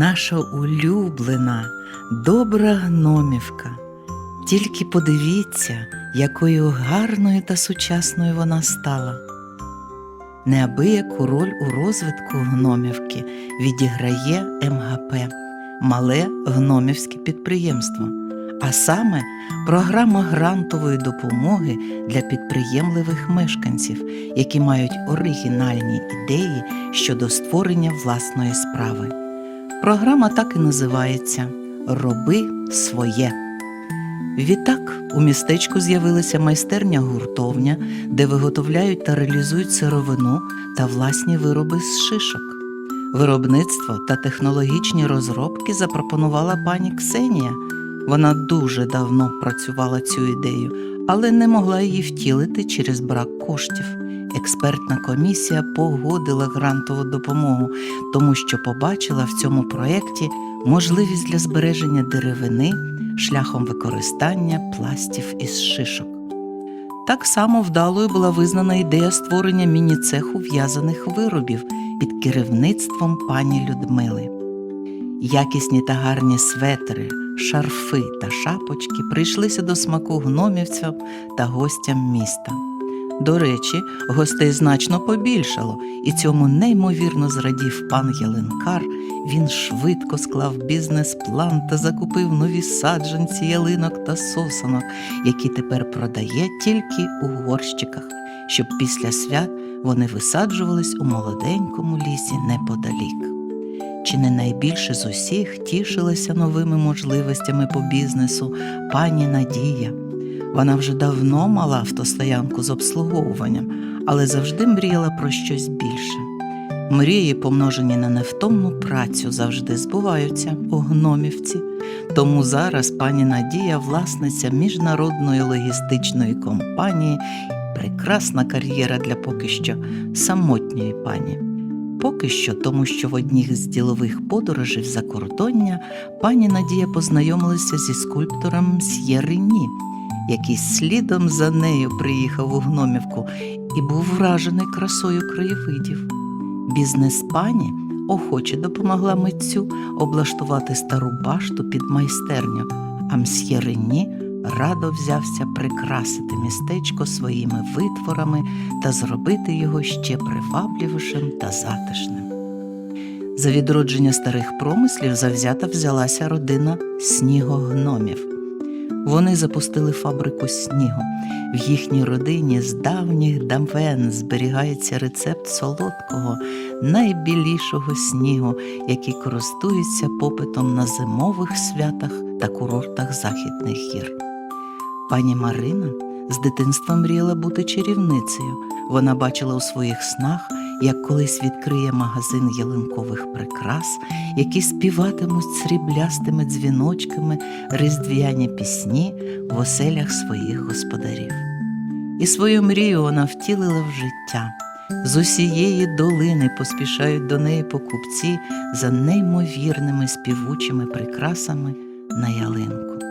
наша улюблена, добра гномівка. Тільки подивіться, якою гарною та сучасною вона стала. Неабияку роль у розвитку гномівки відіграє МГП мале гномівське підприємство, а саме програма грантової допомоги для підприємливих мешканців, які мають оригінальні ідеї щодо створення власної справи. Програма так і називається Роби своє. Відтак у містечку з'явилася майстерня гуртовня, де виготовляють та реалізують сировину та власні вироби з шишок. Виробництво та технологічні розробки запропонувала пані Ксенія. Вона дуже давно працювала цю ідею, але не могла її втілити через брак коштів. Експертна комісія погодила грантову допомогу, тому що побачила в цьому проєкті можливість для збереження деревини шляхом використання пластів із шишок. Так само вдалою була визнана ідея створення міні-цеху в'язаних виробів під керівництвом пані Людмили. Якісні та гарні светри, шарфи та шапочки прийшлися до смаку гномівцям та гостям міста. До речі, гостей значно побільшало, і цьому неймовірно зрадів пан Яленкар. Він швидко склав бізнес-план та закупив нові саджанці ялинок та сосонок, які тепер продає тільки у горщиках, щоб після свят вони висаджувались у молоденькому лісі неподалік. Чи не найбільше з усіх тішилася новими можливостями по бізнесу пані Надія. Вона вже давно мала автостоянку з обслуговуванням, але завжди мріяла про щось більше. Мрії, помножені на невтомну працю, завжди збуваються у гномівці. Тому зараз пані Надія, власниця міжнародної логістичної компанії, прекрасна кар'єра для поки що самотньої пані. Поки що, тому що в одніх з ділових подорожей за кордоння пані Надія познайомилася зі скульптором Мсьє Рені, який слідом за нею приїхав у Гномівку і був вражений красою краєвидів. Бізнес пані охоче допомогла митцю облаштувати стару башту під майстерню, а мсьє Рені радо взявся прикрасити містечко своїми витворами та зробити його ще привабливішим та затишним. За відродження старих промислів завзята взялася родина снігогномів. Вони запустили фабрику снігу. В їхній родині з давніх давен зберігається рецепт солодкого, найбілішого снігу, який користується попитом на зимових святах та курортах західних гір. Пані Марина з дитинства мріяла бути чарівницею. Вона бачила у своїх снах, як колись відкриє магазин ялинкових прикрас, які співатимуть сріблястими дзвіночками різдвяні пісні в оселях своїх господарів. І свою мрію вона втілила в життя. З усієї долини поспішають до неї покупці за неймовірними співучими прикрасами на ялинку.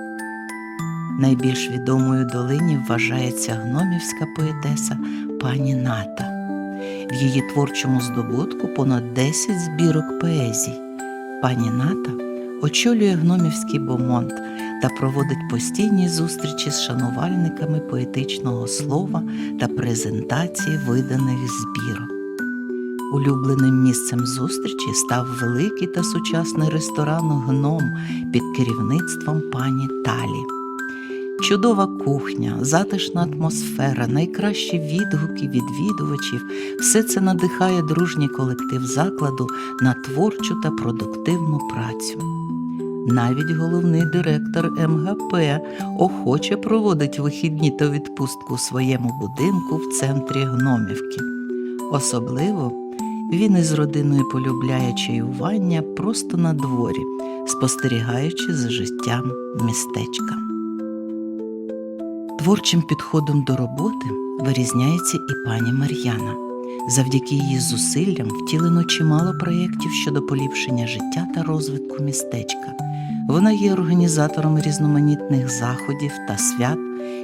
Найбільш відомою долині вважається гномівська поетеса пані Ната. В її творчому здобутку понад 10 збірок поезій. Пані Ната очолює гномівський бомонд та проводить постійні зустрічі з шанувальниками поетичного слова та презентації виданих збірок. Улюбленим місцем зустрічі став великий та сучасний ресторан Гном під керівництвом пані Талі. Чудова кухня, затишна атмосфера, найкращі відгуки відвідувачів все це надихає дружній колектив закладу на творчу та продуктивну працю. Навіть головний директор МГП охоче проводить вихідні та відпустку у своєму будинку в центрі Гномівки. Особливо він із родиною полюбляє чаювання просто на дворі, спостерігаючи за життям містечка. Творчим підходом до роботи вирізняється і пані Мар'яна. Завдяки її зусиллям втілено чимало проєктів щодо поліпшення життя та розвитку містечка. Вона є організатором різноманітних заходів та свят,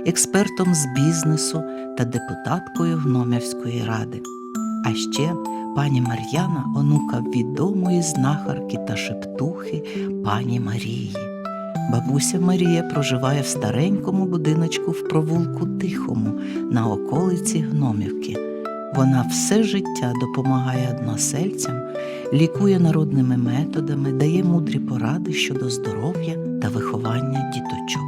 експертом з бізнесу та депутаткою Гномівської ради. А ще пані Мар'яна, онука відомої знахарки та шептухи пані Марії. Бабуся Марія проживає в старенькому будиночку в провулку Тихому на околиці Гномівки. Вона все життя допомагає односельцям, лікує народними методами, дає мудрі поради щодо здоров'я та виховання діточок.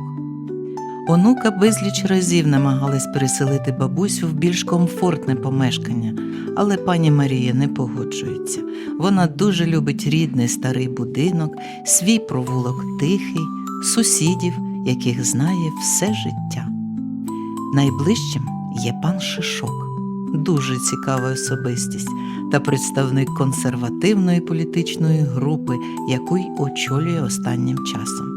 Онука безліч разів намагалась переселити бабусю в більш комфортне помешкання, але пані Марія не погоджується. Вона дуже любить рідний старий будинок, свій провулок тихий, сусідів, яких знає все життя. Найближчим є пан Шишок, дуже цікава особистість та представник консервативної політичної групи, яку й очолює останнім часом.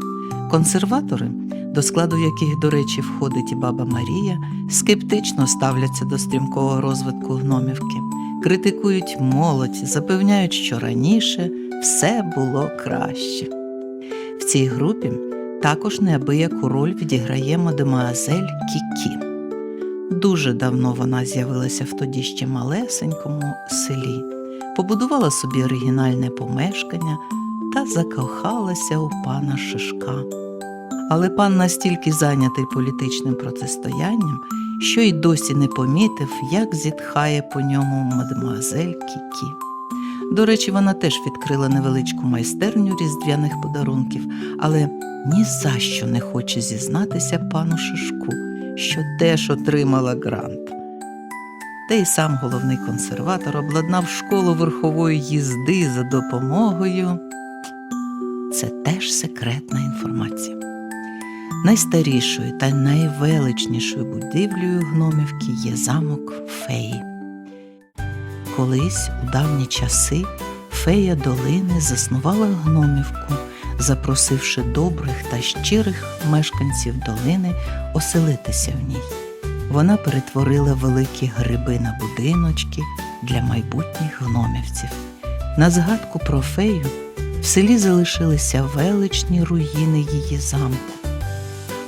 Консерватори, до складу яких, до речі, входить і баба Марія, скептично ставляться до стрімкого розвитку гномівки, критикують молодь, запевняють, що раніше все було краще. В цій групі також неабияку роль відіграє мадемуазель Кікі. Дуже давно вона з'явилася в тоді ще малесенькому селі, побудувала собі оригінальне помешкання та закохалася у пана Шишка. Але пан настільки зайнятий політичним протистоянням, що й досі не помітив, як зітхає по ньому мадемуазель Кікі. До речі, вона теж відкрила невеличку майстерню різдвяних подарунків, але ні за що не хоче зізнатися пану Шишку, що теж отримала грант. Та й сам головний консерватор обладнав школу верхової їзди за допомогою. Це теж секретна інформація. Найстарішою та найвеличнішою будівлею гномівки є замок Феї. Колись у давні часи фея долини заснувала гномівку, запросивши добрих та щирих мешканців долини оселитися в ній. Вона перетворила великі гриби на будиночки для майбутніх гномівців. На згадку про фею в селі залишилися величні руїни її замку.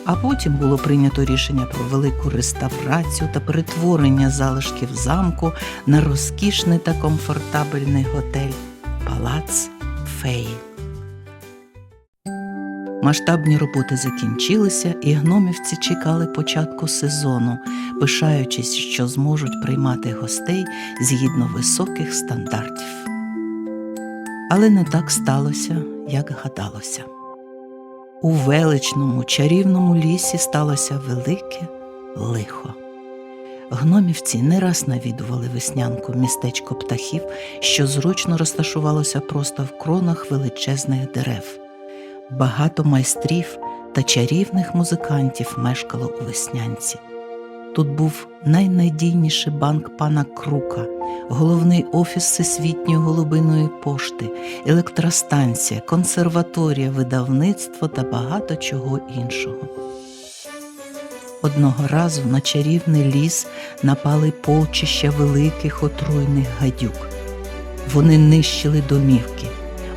А потім було прийнято рішення про велику реставрацію та перетворення залишків замку на розкішний та комфортабельний готель Палац Феї. Масштабні роботи закінчилися, і гномівці чекали початку сезону, пишаючись, що зможуть приймати гостей згідно високих стандартів. Але не так сталося, як гадалося. У величному чарівному лісі сталося велике лихо. Гномівці не раз навідували веснянку містечко птахів, що зручно розташувалося просто в кронах величезних дерев. Багато майстрів та чарівних музикантів мешкало у веснянці. Тут був найнадійніший банк пана Крука, головний офіс Всесвітньої голубиної пошти, електростанція, консерваторія, видавництво та багато чого іншого. Одного разу на чарівний ліс напали полчища великих отруйних гадюк. Вони нищили домівки,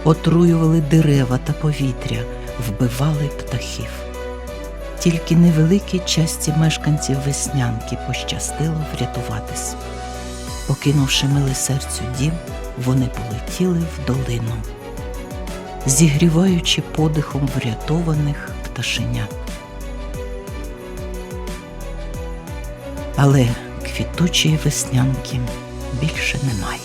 отруювали дерева та повітря, вбивали птахів. Тільки невеликій часті мешканців веснянки пощастило врятуватись. Покинувши милий серцю дім, вони полетіли в долину, зігріваючи подихом врятованих пташенят. Але квітучої веснянки більше немає.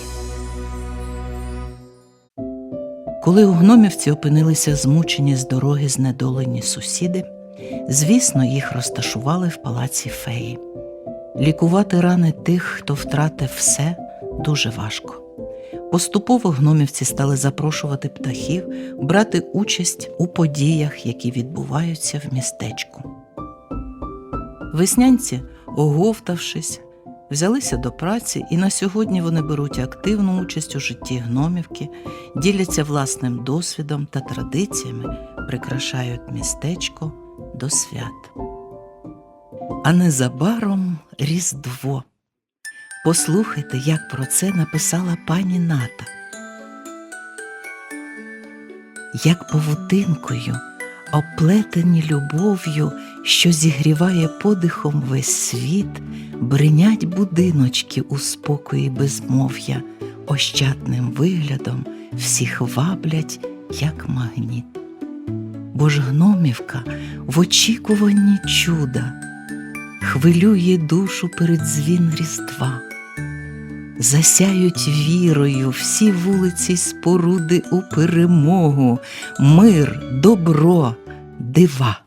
Коли у гномівці опинилися змучені з дороги знедолені сусіди, звісно, їх розташували в палаці феї. Лікувати рани тих, хто втратив все, дуже важко. Поступово гномівці стали запрошувати птахів брати участь у подіях, які відбуваються в містечку. Веснянці, оговтавшись, взялися до праці, і на сьогодні вони беруть активну участь у житті гномівки, діляться власним досвідом та традиціями, прикрашають містечко до свят. А незабаром Різдво. Послухайте, як про це написала пані Ната. Як павутинкою, оплетені любов'ю що зігріває подихом весь світ, бринять будиночки у спокої безмов'я, ощадним виглядом всіх ваблять, як магніт. Бо ж гномівка в очікуванні чуда хвилює душу перед дзвін Різдва. Засяють вірою всі вулиці споруди у перемогу, мир, добро, дива.